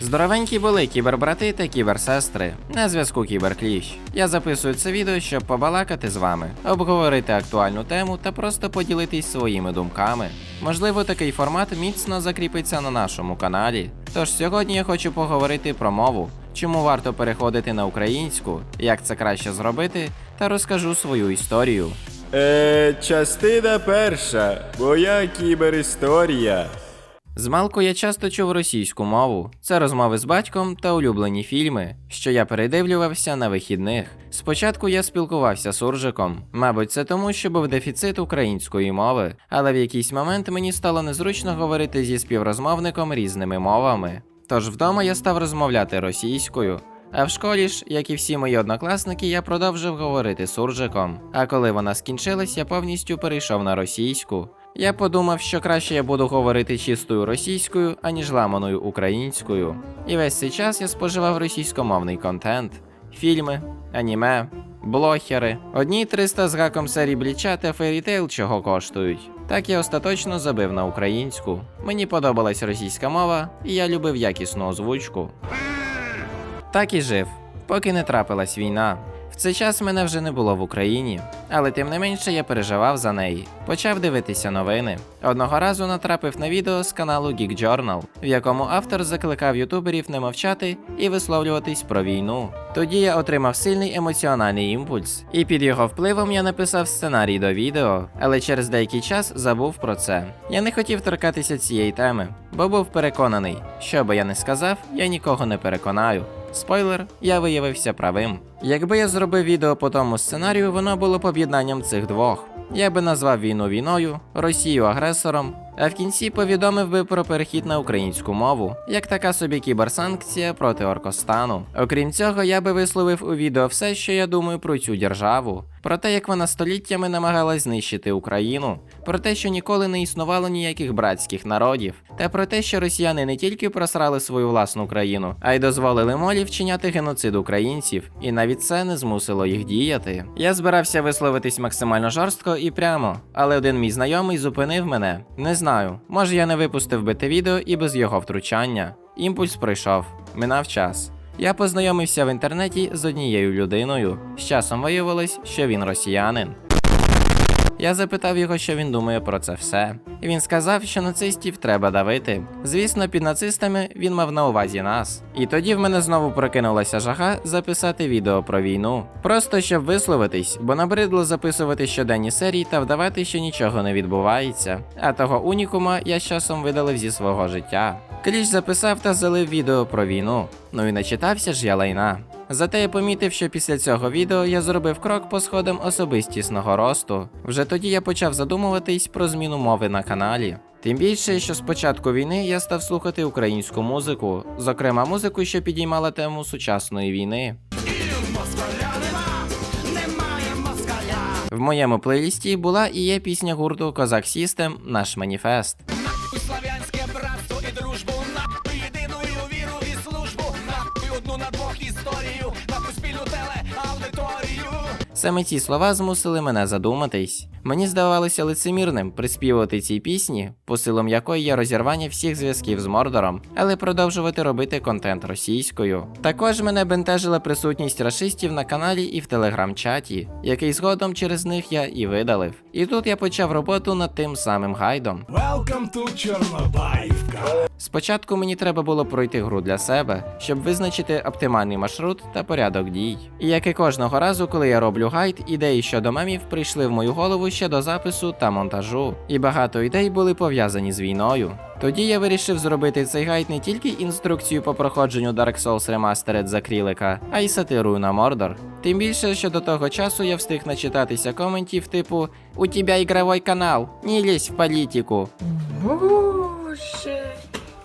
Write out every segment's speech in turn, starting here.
Здоровенькі були кібербрати та кіберсестри. На зв'язку Кіберкліщ. Я записую це відео, щоб побалакати з вами, обговорити актуальну тему та просто поділитись своїми думками. Можливо, такий формат міцно закріпиться на нашому каналі. Тож сьогодні я хочу поговорити про мову, чому варто переходити на українську, як це краще зробити, та розкажу свою історію. Е, частина перша. Моя кіберісторія. Змалку я часто чув російську мову. Це розмови з батьком та улюблені фільми, що я передивлювався на вихідних. Спочатку я спілкувався з суржиком. Мабуть, це тому, що був дефіцит української мови, але в якийсь момент мені стало незручно говорити зі співрозмовником різними мовами. Тож вдома я став розмовляти російською. А в школі ж, як і всі мої однокласники, я продовжив говорити суржиком. А коли вона скінчилась, я повністю перейшов на російську. Я подумав, що краще я буду говорити чистою російською, аніж ламаною українською. І весь цей час я споживав російськомовний контент: фільми, аніме, блохери. Одні 300 з гаком серій Бліча та Fairy чого коштують. Так я остаточно забив на українську. Мені подобалась російська мова, і я любив якісну озвучку. Так і жив, поки не трапилась війна. В цей час мене вже не було в Україні, але тим не менше я переживав за неї. Почав дивитися новини. Одного разу натрапив на відео з каналу Geek Journal, в якому автор закликав ютуберів не мовчати і висловлюватись про війну. Тоді я отримав сильний емоціональний імпульс, і під його впливом я написав сценарій до відео, але через деякий час забув про це. Я не хотів торкатися цієї теми, бо був переконаний, що би я не сказав, я нікого не переконаю. Спойлер, я виявився правим. Якби я зробив відео по тому сценарію, воно було б об'єднанням цих двох. Я би назвав війну війною, Росію агресором, а в кінці повідомив би про перехід на українську мову, як така собі кіберсанкція проти Оркостану. Окрім цього, я би висловив у відео все, що я думаю про цю державу, про те, як вона століттями намагалась знищити Україну, про те, що ніколи не існувало ніяких братських народів, та про те, що росіяни не тільки просрали свою власну країну, а й дозволили молі вчиняти геноцид українців, і навіть це не змусило їх діяти. Я збирався висловитись максимально жорстко і прямо, але один мій знайомий зупинив мене. Не знаю, може я не випустив би те відео і без його втручання. Імпульс пройшов, минав час. Я познайомився в інтернеті з однією людиною. З часом виявилось, що він росіянин. Я запитав його, що він думає про це все. Він сказав, що нацистів треба давити. Звісно, під нацистами він мав на увазі нас. І тоді в мене знову прокинулася жага записати відео про війну. Просто щоб висловитись, бо набридло записувати щоденні серії та вдавати, що нічого не відбувається. А того унікума я з часом видалив зі свого життя. Кліч записав та залив відео про війну. Ну і начитався ж я лайна. Зате я помітив, що після цього відео я зробив крок по сходам особистісного росту. Вже тоді я почав задумуватись про зміну мови на каналі. Тим більше, що з початку війни я став слухати українську музику, зокрема музику, що підіймала тему сучасної війни. В моєму плейлісті була і є пісня гурту Козак Сістем Наш маніфест. На двох Саме ці слова змусили мене задуматись. Мені здавалося лицемірним приспівувати цій пісні, посилом якої є розірвання всіх зв'язків з Мордором, але продовжувати робити контент російською. Також мене бентежила присутність рашистів на каналі і в телеграм-чаті, який згодом через них я і видалив. І тут я почав роботу над тим самим гайдом. Welcome to Чорнобаївка. Спочатку мені треба було пройти гру для себе, щоб визначити оптимальний маршрут та порядок дій. І як і кожного разу, коли я роблю гайд, ідеї щодо мемів прийшли в мою голову ще до запису та монтажу. І багато ідей були пов'язані з війною. Тоді я вирішив зробити цей гайд не тільки інструкцію по проходженню Dark Souls Remastered за крілика, а й сатирую на Мордор. Тим більше, що до того часу я встиг начитатися коментів типу У тебя ігровий канал, не лізь в політику. Боже,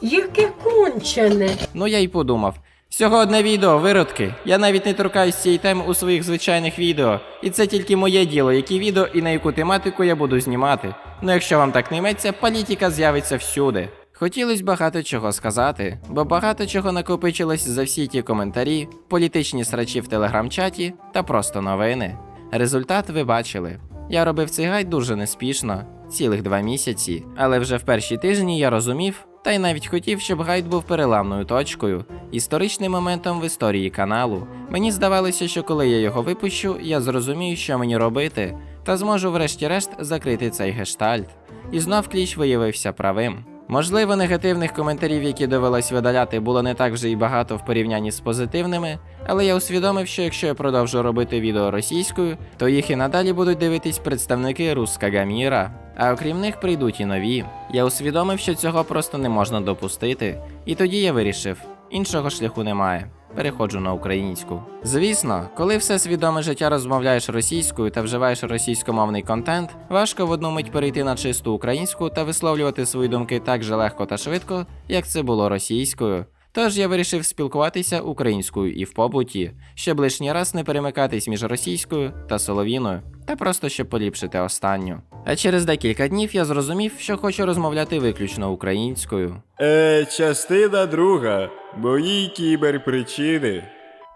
яке кончене. Ну я й подумав. Всього одне відео, виродки. Я навіть не торкаюсь цієї теми у своїх звичайних відео. І це тільки моє діло, які відео і на яку тематику я буду знімати. Ну якщо вам так не йметься, політика з'явиться всюди. Хотілося багато чого сказати, бо багато чого накопичилось за всі ті коментарі, політичні срачі в телеграм-чаті та просто новини. Результат ви бачили. Я робив цей гайд дуже неспішно, цілих два місяці, але вже в перші тижні я розумів, Та й навіть хотів, щоб гайд був переламною точкою, історичним моментом в історії каналу. Мені здавалося, що коли я його випущу, я зрозумію, що мені робити, та зможу врешті-решт закрити цей гештальт. І знов кліч виявився правим. Можливо, негативних коментарів, які довелось видаляти, було не так вже і багато в порівнянні з позитивними, але я усвідомив, що якщо я продовжу робити відео російською, то їх і надалі будуть дивитись представники русского міра. А окрім них прийдуть і нові. Я усвідомив, що цього просто не можна допустити, і тоді я вирішив: іншого шляху немає. Переходжу на українську. Звісно, коли все свідоме життя розмовляєш російською та вживаєш російськомовний контент, важко в одну мить перейти на чисту українську та висловлювати свої думки так же легко та швидко, як це було російською. Тож я вирішив спілкуватися українською і в побуті, щоб лишній раз не перемикатись між російською та соловіною, та просто щоб поліпшити останню. А через декілька днів я зрозумів, що хочу розмовляти виключно українською. Е, частина друга. Мої кіберпричини.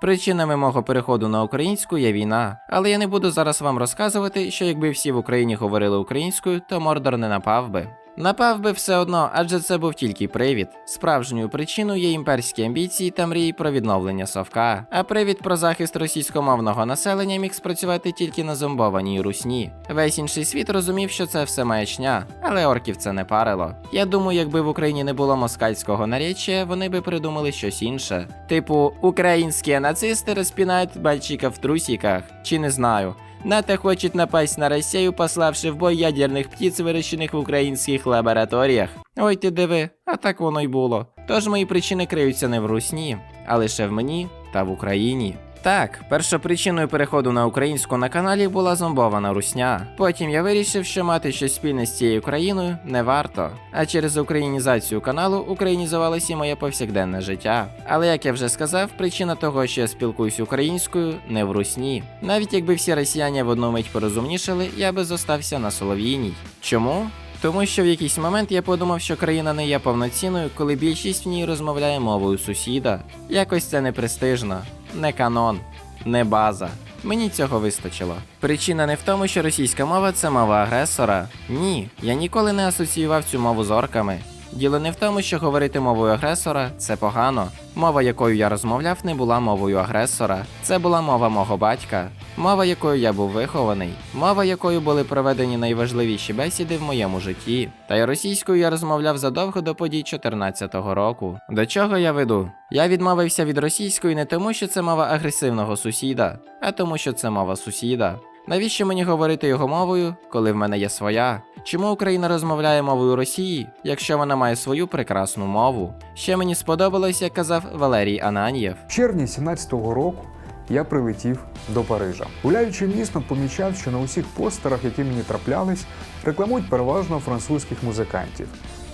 Причинами мого переходу на українську є війна, але я не буду зараз вам розказувати, що якби всі в Україні говорили українською, то Мордор не напав би. Напав би все одно, адже це був тільки привід. Справжньою причиною є імперські амбіції та мрії про відновлення совка. А привід про захист російськомовного населення міг спрацювати тільки на зомбованій русні. Весь інший світ розумів, що це все маячня, але орків це не парило. Я думаю, якби в Україні не було москальського наречия, вони би придумали щось інше. Типу, українські нацисти розпінають мальчика в трусиках, чи не знаю. НАТО хочет напасть на Росію, пославши в бой ядерних птиць, вирощених в українських лабораторіях. Ой ти диви, а так воно й було. Тож мої причини криються не в русні, а лише в мені та в Україні. Так, першопричиною переходу на українську на каналі була зомбована русня. Потім я вирішив, що мати щось спільне з цією країною не варто. А через українізацію каналу українізувалося і моє повсякденне життя. Але як я вже сказав, причина того, що я спілкуюсь українською, не в русні. Навіть якби всі росіяни в одну мить порозумнішали, я би зостався на солов'їній. Чому? Тому що в якийсь момент я подумав, що країна не є повноцінною, коли більшість в ній розмовляє мовою сусіда. Якось це не престижно, не канон, не база. Мені цього вистачило. Причина не в тому, що російська мова це мова агресора. Ні, я ніколи не асоціював цю мову з орками. Діло не в тому, що говорити мовою агресора це погано. Мова, якою я розмовляв, не була мовою агресора. Це була мова мого батька, мова, якою я був вихований, мова, якою були проведені найважливіші бесіди в моєму житті. Та й російською я розмовляв задовго до подій 14-го року. До чого я веду? Я відмовився від російської не тому, що це мова агресивного сусіда, а тому, що це мова сусіда. Навіщо мені говорити його мовою, коли в мене є своя? Чому Україна розмовляє мовою Росії, якщо вона має свою прекрасну мову? Ще мені сподобалось, як казав Валерій Ананьєв. В червні 17-го року я прилетів до Парижа. Гуляючи містом, помічав, що на усіх постерах, які мені траплялись, рекламують переважно французьких музикантів.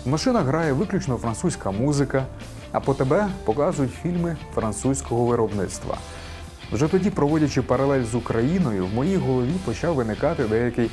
В машинах грає виключно французька музика, а по тебе показують фільми французького виробництва. Вже тоді, проводячи паралель з Україною, в моїй голові почав виникати деякий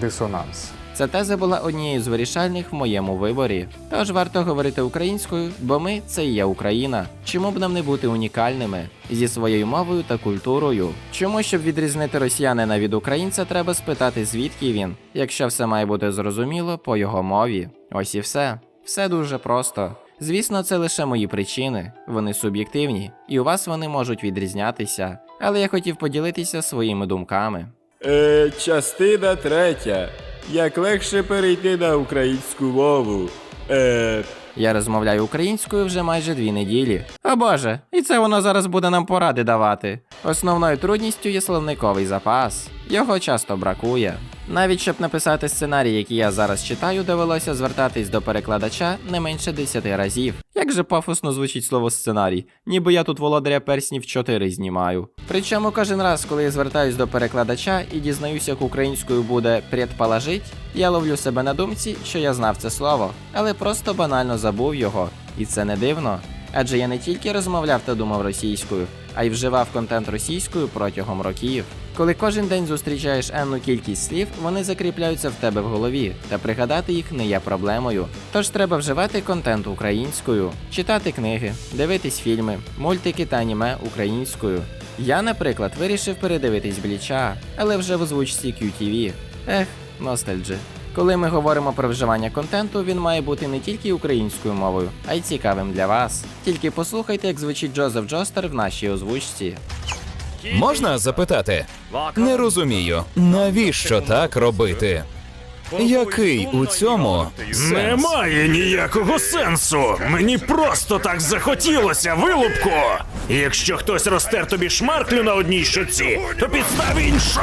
дисонанс. Ця теза була однією з вирішальних в моєму виборі. Тож варто говорити українською, бо ми це і є Україна. Чому б нам не бути унікальними зі своєю мовою та культурою? Чому, щоб відрізнити росіянина від українця, треба спитати, звідки він, якщо все має бути зрозуміло по його мові. Ось і все. Все дуже просто. Звісно, це лише мої причини, вони суб'єктивні, і у вас вони можуть відрізнятися. Але я хотів поділитися своїми думками. Е, частина третя. Як легше перейти на українську мову. Е, Я розмовляю українською вже майже дві неділі. О боже, і це воно зараз буде нам поради давати. Основною трудністю є словниковий запас. Його часто бракує. Навіть щоб написати сценарій, який я зараз читаю, довелося звертатись до перекладача не менше 10 разів. Як же пафосно звучить слово сценарій, ніби я тут володаря перснів 4 знімаю. Причому кожен раз, коли я звертаюсь до перекладача і дізнаюся, як українською буде предположить, я ловлю себе на думці, що я знав це слово, але просто банально забув його. І це не дивно. Адже я не тільки розмовляв та думав російською, а й вживав контент російською протягом років. Коли кожен день зустрічаєш енну кількість слів, вони закріпляються в тебе в голові, та пригадати їх не є проблемою. Тож треба вживати контент українською, читати книги, дивитись фільми, мультики та аніме українською. Я, наприклад, вирішив передивитись бліча, але вже в озвучці QTV. Ех, ностальджі. Коли ми говоримо про вживання контенту, він має бути не тільки українською мовою, а й цікавим для вас. Тільки послухайте, як звучить Джозеф Джостер в нашій озвучці. Можна запитати? Не розумію, навіщо так робити? Який у цьому сенс? Немає ніякого сенсу. Мені просто так захотілося, вилупку. І якщо хтось розтер тобі шмарклю на одній щоці, то підстав іншу.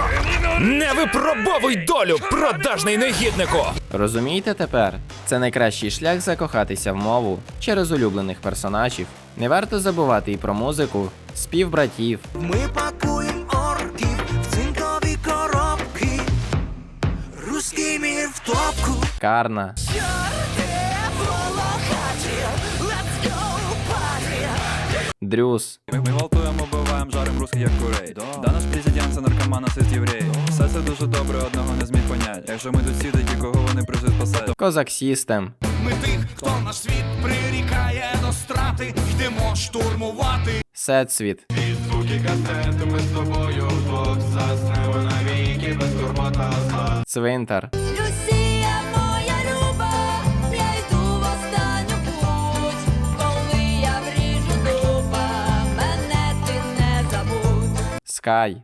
Не випробовуй долю, продажний негіднику! Розумієте тепер? Це найкращий шлях закохатися в мову через улюблених персонажів. Не варто забувати і про музику, спів братів, Ми пакуємо топку. Карна, Дрюс, Ми, ми гвалтуємо, вбиваємо, жарим русських як курей. Да. наш президент це наркоман, а сит єврей. Все це дуже добре, одного не зміг понять. Якщо ми тут сідики, кого вони прийшли спасати? Козак Сістем, Ми тих, хто наш світ прирікає до страти, йдемо штурмувати. Сетсвіт, Цвинтар, Скай.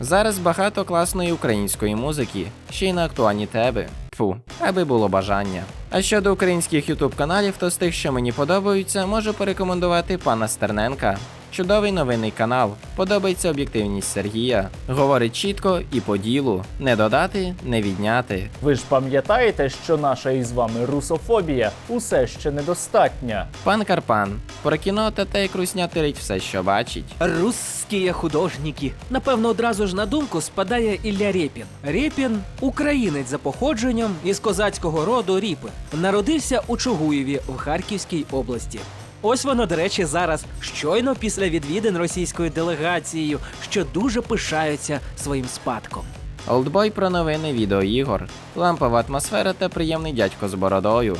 Зараз багато класної української музики, ще й на актуальні теби. Фу, аби було бажання. А щодо українських ютуб каналів, то з тих, що мені подобаються, можу порекомендувати пана Стерненка. Чудовий новинний канал. Подобається об'єктивність Сергія. Говорить чітко і по ділу. Не додати, не відняти. Ви ж пам'ятаєте, що наша із вами русофобія усе ще недостатня. Пан Карпан. Про кіно та те, як русня тирить все, що бачить. Русські художники. Напевно, одразу ж на думку спадає Ілля Рєпін. Рєпін – українець за походженням із козацького роду Ріпи. Народився у Чугуєві в Харківській області. Ось воно, до речі, зараз щойно після відвідин російською делегацією, що дуже пишаються своїм спадком. Олдбой про новини відеоігор, лампова атмосфера та приємний дядько з бородою.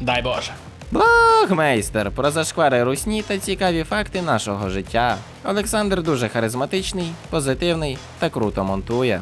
Дай Боже. Блогмейстер про зашквари русні та цікаві факти нашого життя. Олександр дуже харизматичний, позитивний та круто монтує.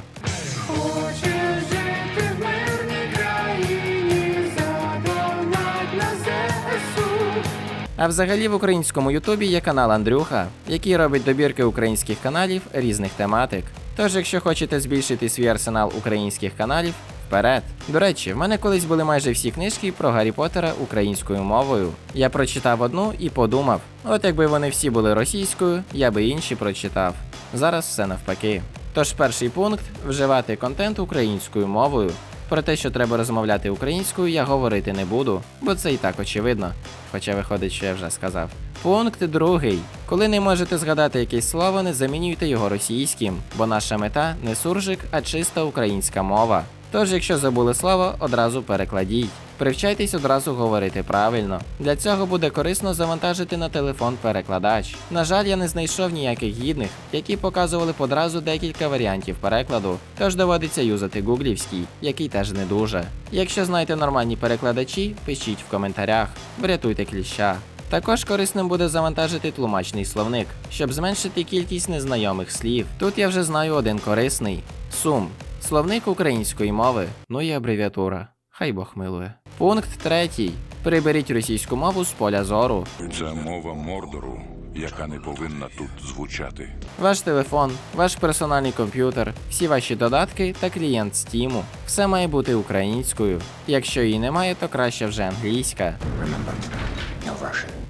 А взагалі в українському Ютубі є канал Андрюха, який робить добірки українських каналів різних тематик. Тож, якщо хочете збільшити свій арсенал українських каналів, вперед. До речі, в мене колись були майже всі книжки про Гаррі Поттера українською мовою. Я прочитав одну і подумав: от якби вони всі були російською, я би інші прочитав. Зараз все навпаки. Тож перший пункт вживати контент українською мовою. Про те, що треба розмовляти українською, я говорити не буду, бо це і так очевидно. Хоча виходить, що я вже сказав. Пункт другий. Коли не можете згадати якесь слово, не замінюйте його російським, бо наша мета не суржик, а чиста українська мова. Тож, якщо забули слово, одразу перекладіть. Привчайтесь одразу говорити правильно. Для цього буде корисно завантажити на телефон перекладач. На жаль, я не знайшов ніяких гідних, які показували одразу декілька варіантів перекладу, тож доводиться юзати гуглівський, який теж не дуже. Якщо знаєте нормальні перекладачі, пишіть в коментарях, врятуйте кліща. Також корисним буде завантажити тлумачний словник, щоб зменшити кількість незнайомих слів. Тут я вже знаю один корисний сум. Словник української мови, ну і абревіатура. Хай Бог милує. Пункт третій. Приберіть російську мову з поля зору. Це мова Мордору, яка не повинна тут звучати. Ваш телефон, ваш персональний комп'ютер, всі ваші додатки та клієнт Стіму. Все має бути українською. Якщо її немає, то краще вже англійська.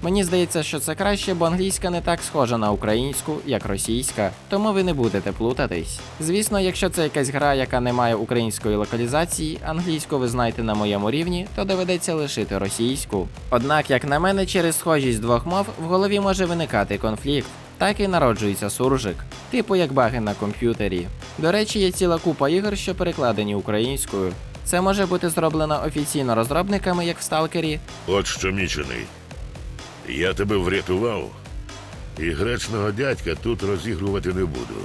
Мені здається, що це краще, бо англійська не так схожа на українську, як російська, тому ви не будете плутатись. Звісно, якщо це якась гра, яка не має української локалізації, англійську ви знаєте на моєму рівні, то доведеться лишити російську. Однак, як на мене, через схожість двох мов в голові може виникати конфлікт. Так і народжується суржик, типу як баги на комп'ютері. До речі, є ціла купа ігор, що перекладені українською. Це може бути зроблено офіційно розробниками, як в Сталкері, От що мічений. Я тебе врятував, і гречного дядька тут розігрувати не буду.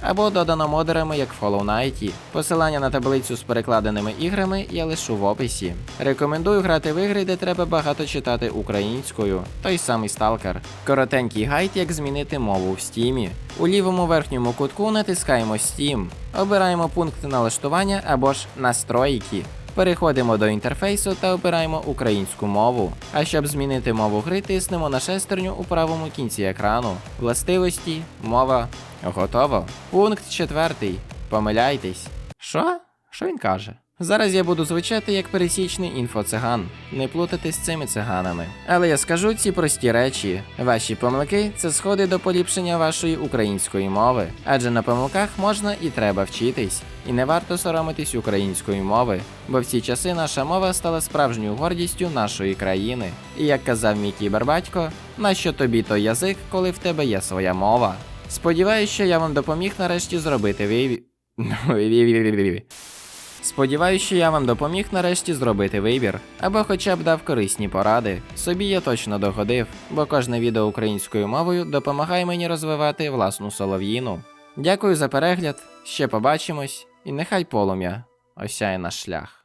або додано модерами як в Hollow Knight. Посилання на таблицю з перекладеними іграми я лишу в описі. Рекомендую грати в ігри, де треба багато читати українською, той самий Stalker. Коротенький гайд, як змінити мову в стімі. У лівому верхньому кутку натискаємо Steam, обираємо пункт налаштування або ж настройки. Переходимо до інтерфейсу та обираємо українську мову. А щоб змінити мову гри, тиснемо на шестерню у правому кінці екрану. Властивості, мова. Готово. Пункт четвертий. Помиляйтесь. Що? Що він каже? Зараз я буду звучати як пересічний інфоциган, не плутати з цими циганами. Але я скажу ці прості речі: ваші помилки це сходи до поліпшення вашої української мови, адже на помилках можна і треба вчитись. І не варто соромитись української мови, бо в ці часи наша мова стала справжньою гордістю нашої країни. І як казав мій кібербатько, нащо тобі той язик, коли в тебе є своя мова? Сподіваюсь, що я вам допоміг нарешті зробити виві. Сподіваюсь, що я вам допоміг нарешті зробити вибір, або хоча б дав корисні поради. Собі я точно догодив, бо кожне відео українською мовою допомагає мені розвивати власну солов'їну. Дякую за перегляд, ще побачимось, і нехай полум'я осяє наш шлях.